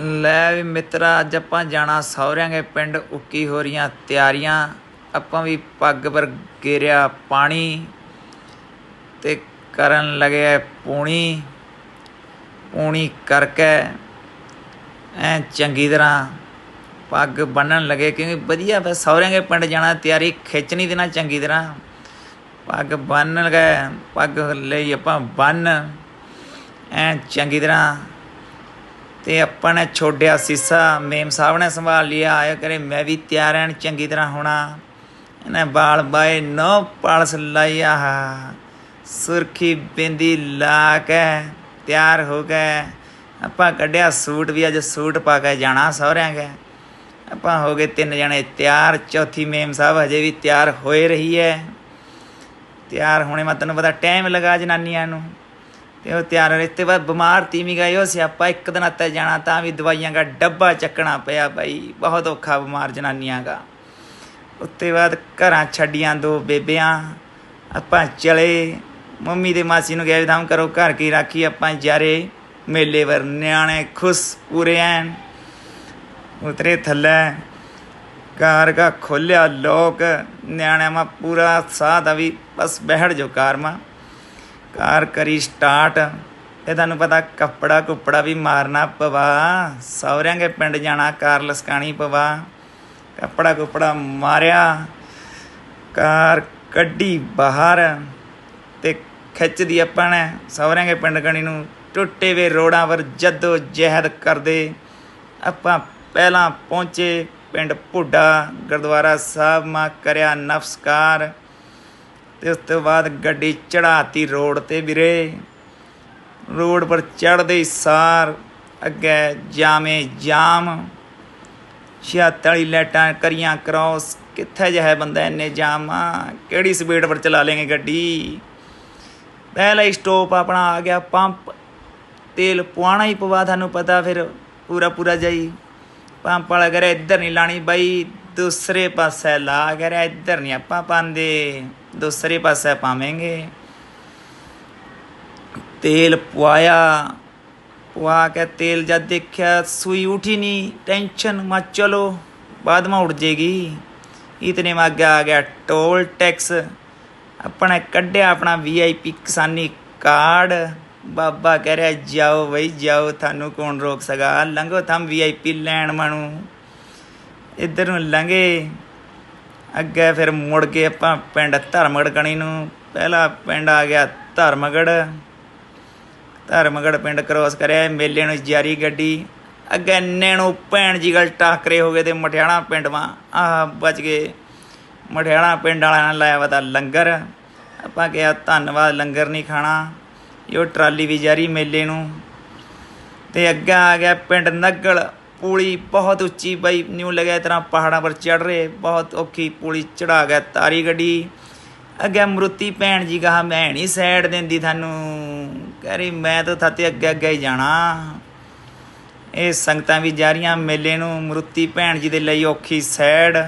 ਲੈ ਵੀ ਮਿੱਤਰਾ, ਅੱਜ ਆਪਾਂ ਜਾਣਾ ਸਹੁਰਿਆਂ ਦੇ ਪਿੰਡ ਉੱਕੀ ਹੋ ਰਹੀਆਂ ਤਿਆਰੀਆਂ। ਆਪਾਂ ਵੀ ਪੱਗ ਪਰ ਗੇਰਿਆ ਪਾਣੀ ਤੇ ਕਰਨ ਲਗੇ ਪੂਣੀ। ਪੂਣੀ ਕਰਕੇ ਐ ਚੰਗੀ ਤਰ੍ਹਾਂ ਪੱਗ ਬੰਨਣ ਲੱਗੇ, ਕਿਉਂਕਿ ਵਧੀਆ ਫਿਰ ਸਹੁਰਿਆਂ ਦੇ ਪਿੰਡ ਜਾਣਾ, ਤਿਆਰੀ ਖਿੱਚਣੀ ਦੇਣਾ ਚੰਗੀ ਤਰ੍ਹਾਂ। ਪੱਗ ਬੰਨਣ ਲਗੇ, ਪੱਗ ਲਈ ਆਪਾਂ ਬੰਨ, ਐ ਚੰਗੀ ਤਰ੍ਹਾਂ ਤੇ ਆਪਾਂ ਨੇ ਛੋੜਿਆ ਸੀਸਾ, ਮੇਮ ਸਾਹਿਬ ਨੇ ਸੰਭਾਲ ਲਿਆ, ਆਇਆ ਕਰੇ ਮੈਂ ਵੀ ਤਿਆਰ ਐਨ ਚੰਗੀ ਤਰ੍ਹਾਂ ਹੋਣਾ। ਇਹਨੇ ਬਾਲ ਬਾਏ ਨੋ ਪਾਲਸ ਲਾਇਆ ਸੁਰਖੀ ਬਿੰਦੀ ਲਾ ਕੇ ਤਿਆਰ ਹੋ ਗਏ। ਆਪਾਂ ਕੱਢਿਆ ਸੂਟ ਵੀ, ਅੱਜ ਸੂਟ ਪਾ ਕੇ ਜਾਣਾ ਸਹੁਰਿਆਂ ਕੇ। ਆਪਾਂ ਹੋ ਗਏ ਤਿੰਨ ਜਣੇ ਤਿਆਰ, ਚੌਥੀ ਮੇਮ ਸਾਹਿਬ ਹਜੇ ਵੀ ਤਿਆਰ ਹੋਏ ਰਹੀ ਹੈ ਤਿਆਰ ਹੋਣੇ, ਮੈਂ ਤੈਨੂੰ ਪਤਾ ਟਾਈਮ ਲਗਾ ਜਨਾਨੀਆਂ ਨੂੰ। ਤੇ ਉਹ ਤਿਆਰ ਰਹੇ। ਤੇ ਬਾਅਦ ਬਿਮਾਰ ਤੀਵੀਂ ਗਏ, ਉਹ ਸਿਆਪਾ ਇੱਕ ਦਿਨ ਅੱਤੇ ਜਾਣਾ, ਤਾਂ ਵੀ ਦਵਾਈਆਂ ਦਾ ਡੱਬਾ ਚੱਕਣਾ ਪਿਆ ਬਾਈ। ਬਹੁਤ ਔਖਾ ਬਿਮਾਰ ਜਨਾਨੀਆਂ ਦਾ। ਉੱਤੇ ਬਾਅਦ ਘਰਾਂ ਛੱਡੀਆਂ ਦੋ ਬੇਬਿਆਂ, ਆਪਾਂ ਚਲੇ। ਮੰਮੀ ਤੇ ਮਾਸੀ ਨੂੰ ਕਿਹਾ, ਵੀ ਧਾਮ ਕਰੋ ਘਰ ਕੀ ਰਾਖੀ, ਆਪਾਂ ਜਾਰੇ। ਮੇਲੇ ਵਰ ਨਿਆਣੇ ਖੁਸ਼, ਪੂਰੇ ਐਨ। ਉਤਰੇ ਥੱਲੇ। ਕਾਰ ਕਾ ਖੋਲਿਆ ਲੋਕ। ਨਿਆਣਿਆਂ ਮਾ ਪੂਰਾ ਸਾਹ ਦਾ ਵੀ ਬਸ ਬਹਿੜ ਜੋ ਕਾਰ ਮਾ ਕਾਰ ਕਰੀ ਸਟਾਰਟ। ਇਹ ਤੁਹਾਨੂੰ ਪਤਾ ਕੱਪੜਾ ਕੁੱਪੜਾ ਵੀ ਮਾਰਨਾ ਪਵਾ। ਸਹੁਰਿਆਂ ਦੇ ਪਿੰਡ ਜਾਣਾ ਕਾਰ ਲਸਕਾਣੀ ਪਵਾ। ਕੱਪੜਾ ਕੁੱਪੜਾ ਮਾਰਿਆ। ਕਾਰ ਕੱਢੀ ਬਾਹਰ ਤੇ ਖਿੱਚਦੀ ਆਪਾਂ ਨੇ। ਸਹੁਰਿਆਂ ਦੇ ਪਿੰਡ ਗਣੀ ਨੂੰ ਟੁੱਟੇ ਵੇ ਰੋੜਾਂ ਵਰ ਜਦੋ ਜਹਿਦ ਕਰਦੇ। ਆਪਾਂ ਪਹਿਲਾਂ ਪਹੁੰਚੇ ਪਿੰਡ ਭੁੱਡਾ। ਗੁਰਦੁਆਰਾ ਸਾਹਿਬ ਮਾ ਕਰਿਆ ਨਮਸਕਾਰ। ਤੇ ਉਸ ਤੋਂ ਬਾਅਦ ਗੱਡੀ ਚੜਾਤੀ ਰੋਡ ਤੇ ਵੀਰੇ। ਰੋਡ ਪਰ ਚੜਦੇ ਹੀ ਸਾਰ ਅੱਗੇ ਜਾਮੇ ਜਾਮ। 46 ਲਾਈਟਾਂ ਕਰੀਆਂ ਕ੍ਰਾਸ ਕਿੱਥੇ ਜਿਹਾ ਬੰਦਾ ਇੰਨੇ ਜਾਮ? ਆ ਕਿਹੜੀ ਸਪੀਡ ਪਰ ਚਲਾ ਲੇਗੇ ਗੱਡੀ? ਪਹਿਲਾ ਹੀ ਸਟਾਪ ਆਪਣਾ ਆ ਗਿਆ ਪੰਪ ਤੇਲ ਪਵਾਣਾ ਹੀ ਪਵਾ, ਤੁਹਾਨੂੰ ਪਤਾ ਫਿਰ। ਪੂਰਾ ਪੂਰਾ ਜਾਈ। ਪੰਪ ਵਾਲਾ ਕਰੇ ਇੱਧਰ ਨਹੀਂ ਲਾਣੀ ਬਾਈ। ਦੂਸਰੇ ਪਾਸੇ ਲਾ ਕਰੇ ਇੱਧਰ ਨਹੀਂ ਆਪਾਂ ਪਾਉਂਦੇ। ਦੂਸਰੇ ਪਾਸੇ ਪਾਵਾਂਗੇ। ਤੇਲ ਪੁਆਇਆ, ਪੁਆ ਕੇ ਤੇਲ ਜਦ ਦੇਖਿਆ ਸੂਈ ਉਠੀ ਨਹੀਂ ਟੈਨਸ਼ਨ ਮਾ ਚਲੋ, ਬਾਅਦ ਮਾ ਉੜ ਜੇਗੀ। ਇਤਨੇ ਮਾ ਅੱਗੇ ਆ ਗਿਆ ਟੋਲ ਟੈਕਸ। ਆਪਣਾ ਕੱਢਿਆ ਆਪਣਾ ਵੀਆਈਪੀ ਕਿਸਾਨੀ ਕਾਰਡ। ਬਾਬਾ ਕਹਿ ਰਿਹਾ, ਜਾਓ ਬਈ, ਜਾਓ, ਤੁਹਾਨੂੰ ਕੌਣ ਰੋਕ ਸਕਾ ਲੰਘੋ, ਥਮ ਵੀਆਈਪੀ ਲੈਣ ਮਾਣੂ। ਇੱਧਰ ਨੂੰ ਲੰਘੇ। ਅੱਗੇ ਫਿਰ ਮੁੜ ਕੇ ਆਪਾਂ ਪਿੰਡ ਧਰਮਗੜ ਕਣੀ ਨੂੰ। ਪਹਿਲਾ ਪਿੰਡ ਆ ਗਿਆ ਧਰਮਗੜ ਧਰਮਗੜ ਪਿੰਡ ਕ੍ਰੋਸ ਕਰਿਆ, ਮੇਲੇ ਨੂੰ ਜਾਰੀ ਗੱਡੀ। ਅੱਗੇ ਨੈਣੋ ਭੈਣ ਜੀ ਗੱਲ ਟਾਕਰੇ ਹੋ ਗਏ ਤੇ ਮਠਿਆਣਾ ਪਿੰਡ ਵਾਂ। ਆਹ ਬਚ ਗਏ। ਮਠਿਆਣਾ ਪਿੰਡ ਵਾਲਿਆਂ ਨੇ ਲਾਇਆ ਵਾ ਲੰਗਰ। ਆਪਾਂ ਕਿਹਾ ਧੰਨਵਾਦ, ਲੰਗਰ ਨਹੀਂ ਖਾਣਾ। ਇਹ ਟਰਾਲੀ ਵੀ ਜਾਰੀ ਮੇਲੇ ਨੂੰ। ਤੇ ਅੱਗੇ ਆ ਗਿਆ ਪਿੰਡ ਨਗਲ। ਪੂਲੀ ਬਹੁਤ ਉੱਚੀ ਬਈ ਨਿਊ ਲੱਗਿਆ ਇਸ ਤਰ੍ਹਾਂ ਪਹਾੜਾਂ ਪਰ ਚੜ ਰਹੇ। ਬਹੁਤ ਔਖੀ ਪੁਲੀ ਚੜਾ ਗਿਆ ਤਾਰੀ ਗੱਡੀ। ਅੱਗੇ ਮਰੂਤੀ ਭੈਣ ਜੀ ਕਹਾ, ਮੈਂ ਨਹੀਂ ਸਾਈਡ ਦਿੰਦੀ ਤੁਹਾਨੂੰ। ਕਹਿ ਰਹੀ, ਮੈਂ ਤਾਂ ਥਾਤੇ ਅੱਗੇ ਅੱਗੇ ਹੀ ਜਾਣਾ। ਇਹ ਸੰਗਤਾਂ ਵੀ ਜਾ ਰਹੀਆਂ ਮੇਲੇ ਨੂੰ। ਮਰੂਤੀ ਭੈਣ ਜੀ ਦੇ ਲਈ ਔਖੀ ਸਾਈਡ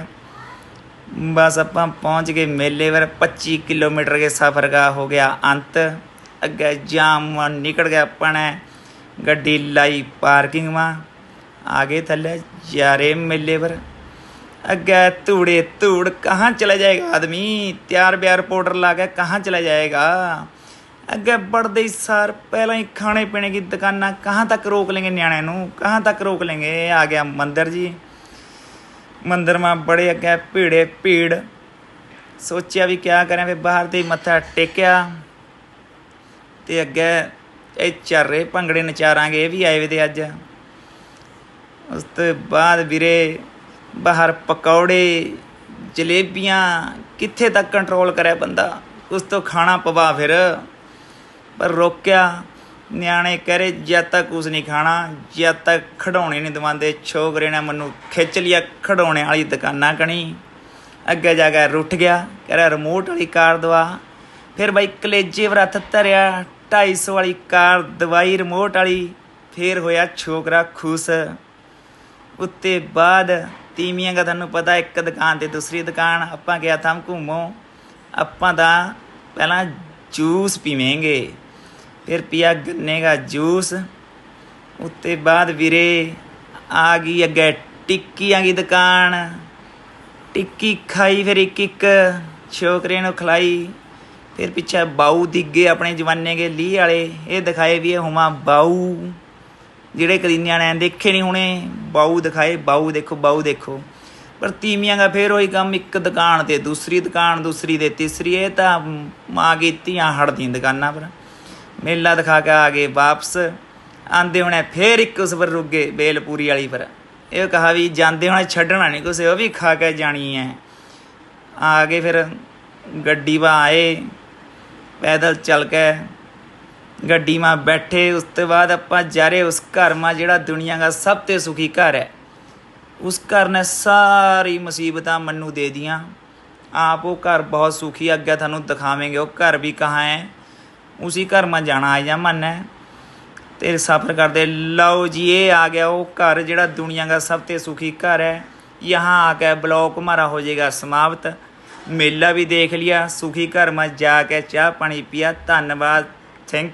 ਬਸ ਆਪਾਂ ਪਹੁੰਚ ਗਏ ਮੇਲੇ ਵਰ। 25 ਕਿਲੋਮੀਟਰ ਦੇ ਸਫ਼ਰ ਦਾ ਹੋ ਗਿਆ ਅੰਤ। ਅੱਗੇ ਜਾਮ ਨਿਕਲ ਗਿਆ ਆਪਾਂ ਨੇ। ਗੱਡੀ ਲਾਈ ਪਾਰਕਿੰਗ ਮਾ आगे थल्ले जा रहे मेले पर अगे धूड़े धूड़ कहाँ चला जाएगा आदमी तैयार ब्यार पाउडर ला के कहाँ चला जाएगा अगे बढ़ते ही सार पहला ही खाने पीने की दुकाना कहाँ तक रोक लेंगे न्याणे नू कहाँ तक रोक लेंगे आ गया मंदिर जी मंदिर में बड़े अगे भीड़े भीड़ सोचा भी क्या करें फिर बाहर ਤੇ ਮੱਥਾ ਟੇਕਿਆ ਤੇ ਅੱਗੇ ਇਹ ਚੱਲ ਰਹੇ ਭੰਗੜੇ ਨਚਾਰਾਂਗੇ ਇਹ ਵੀ ਆਏ ਵੇ ਤੇ ਅੱਜ ਉਸ ਤੋਂ ਬਾਅਦ ਵੀਰੇ, ਬਾਹਰ ਪਕੌੜੇ, ਜਲੇਬੀਆਂ, ਕਿੱਥੇ ਤੱਕ ਕੰਟਰੋਲ ਕਰਿਆ ਬੰਦਾ? ਉਸ ਤੋਂ ਖਾਣਾ ਪਵਾ ਫਿਰ। ਪਰ ਰੋਕਿਆ, ਨਿਆਣੇ ਕਹਿ ਰਹੇ, ਜਦ ਤੱਕ ਕੁਝ ਨਹੀਂ ਖਾਣਾ, ਜਦ ਤੱਕ ਖਡਾਉਣੇ ਨਹੀਂ ਦਵਾਉਂਦੇ, ਛੋਕਰੇ ਨੇ ਮੈਨੂੰ ਖਿੱਚ ਲਿਆ ਖਡਾਉਣੇ ਵਾਲੀ ਦੁਕਾਨਾਂ ਕਣੀ। ਅੱਗੇ ਜਾ ਕੇ ਰੁੱਠ ਗਿਆ, ਕਹਿ ਰਿਹਾ ਰਿਮੋਟ ਵਾਲੀ ਕਾਰ ਦਵਾ। ਫਿਰ ਬਾਈ ਕਲੇਜੇ ਵਰ ਹੱਥ ਧਰਿਆ 250 ਵਾਲੀ ਕਾਰ ਦਵਾਈ ਰਿਮੋਟ ਵਾਲੀ। ਫੇਰ ਹੋਇਆ ਛੋਕਰਾ ਖੁਸ਼। ਉੱਤੇ ਬਾਅਦ ਤੀਵੀਆਂ ਦਾ ਤੁਹਾਨੂੰ ਪਤਾ, ਇੱਕ ਦੁਕਾਨ ਤੇ ਦੂਸਰੀ ਦੁਕਾਨ, ਆਪਾਂ ਗਿਆ ਥਾਂ ਘੁੰਮੋ। ਆਪਾਂ ਦਾ ਪਹਿਲਾਂ ਜੂਸ ਪੀਵੇਂਗੇ। ਫਿਰ ਪੀਆ ਗੰਨੇ ਦਾ ਜੂਸ। ਉੱਤੇ ਬਾਅਦ ਵੀਰੇ, ਆ ਗਈ ਅੱਗੇ ਟਿੱਕੀਆਂ ਦੀ ਦੁਕਾਨ। ਟਿੱਕੀ ਖਾਈ ਫਿਰ ਇੱਕ ਇੱਕ, ਛੋਕਰੇ ਨੂੰ ਖਲਾਈ। ਫਿਰ ਪਿੱਛੇ ਬਾਊ ਦਿਗੇ ਆਪਣੇ ਜਵਾਨੇ ਕੇ ਲੀ ਵਾਲੇ। ਇਹ ਦਿਖਾਏ ਵੀ ਇਹ ਹੁਮਾ ਬਾਊ। ਜਿਹੜੇ ਕਦੀਨਿਆਂ ਨੇ ਦੇਖੇ ਨਹੀਂ ਹੁਣੇ, ਬਾਊ ਦਿਖਾਏ, ਬਾਊ ਦੇਖੋ ਬਾਊ ਦੇਖੋ। ਪਰ ਤੀਵੀਆਂ ਦਾ ਫੇਰ ਉਹੀ ਕੰਮ, ਇੱਕ ਦੁਕਾਨ ਤੇ, ਦੂਸਰੀ ਦੁਕਾਨ, ਦੂਸਰੀ ਤੇ, ਤੀਸਰੀ, ਇਹ ਤਾਂ ਮਾਂ ਕੀਤੀਆਂ ਹੜਦੀਆਂ ਦੁਕਾਨਾਂ ਪਰ। ਮੇਲਾ ਦਿਖਾ ਕੇ ਆ ਗਏ ਵਾਪਸ, ਆਂਦੇ ਹੁਣੇ ਫੇਰ ਇੱਕ ਉਸ ਪਰ ਰੁੱਗੇ ਬੇਲਪੂਰੀ ਵਾਲੀ ਪਰ। ਇਹ ਕਹਾ ਵੀ ਜਾਂਦੇ ਹੁਣੇ ਛੱਡਣਾ ਨਹੀਂ ਕੁਛ, ਉਹ ਵੀ ਖਾ ਕੇ ਜਾਣੀ ਹੈ ਆ ਗਏ ਫਿਰ, ਗੱਡੀ ਵਾ ਆਏ, ਪੈਦਲ ਚੱਲ ਕੇ ਗੱਡੀ ਮਾ ਬੈਠੇ, ਉਸ ਤੋਂ ਬਾਅਦ ਆਪਾਂ ਜਾ ਰਹੇ ਉਸ ਘਰ ਮਾ ਜਿਹੜਾ ਦੁਨੀਆ ਦਾ ਸਭ ਤੋਂ ਸੁਖੀ ਘਰ ਹੈ। ਉਸ ਘਰ ਨੇ ਸਾਰੀ ਮੁਸੀਬਤਾਂ ਮੰਨੂ ਦੇ ਦੀਆਂ। ਆਪ ਉਹ ਘਰ ਬਹੁਤ ਸੁਖੀ ਅੱਗੇ ਤੁਹਾਨੂੰ ਦਿਖਾਵਾਂਗੇ ਉਹ ਘਰ ਵੀ ਕਹਾ ਹੈ। ਉਸੇ ਘਰ ਮਾ ਜਾਣਾ ਆ ਆਇਆ ਮਨ ਹੈ। ਤੇ ਸਫ਼ਰ ਕਰਦੇ, ਲਓ ਜੀ, ਇਹ ਆ ਗਿਆ ਉਹ ਘਰ ਜਿਹੜਾ ਦੁਨੀਆ ਦਾ ਸਭ ਤੋਂ ਸੁਖੀ ਘਰ ਹੈ। ਯਹਾਂ यहाँ आकर ब्लॉक हमारा हो जाएगा समाप्त मेला भी देख लिया सुखी घर में जाके चाय पानी पिया धन्यवाद थैंक यू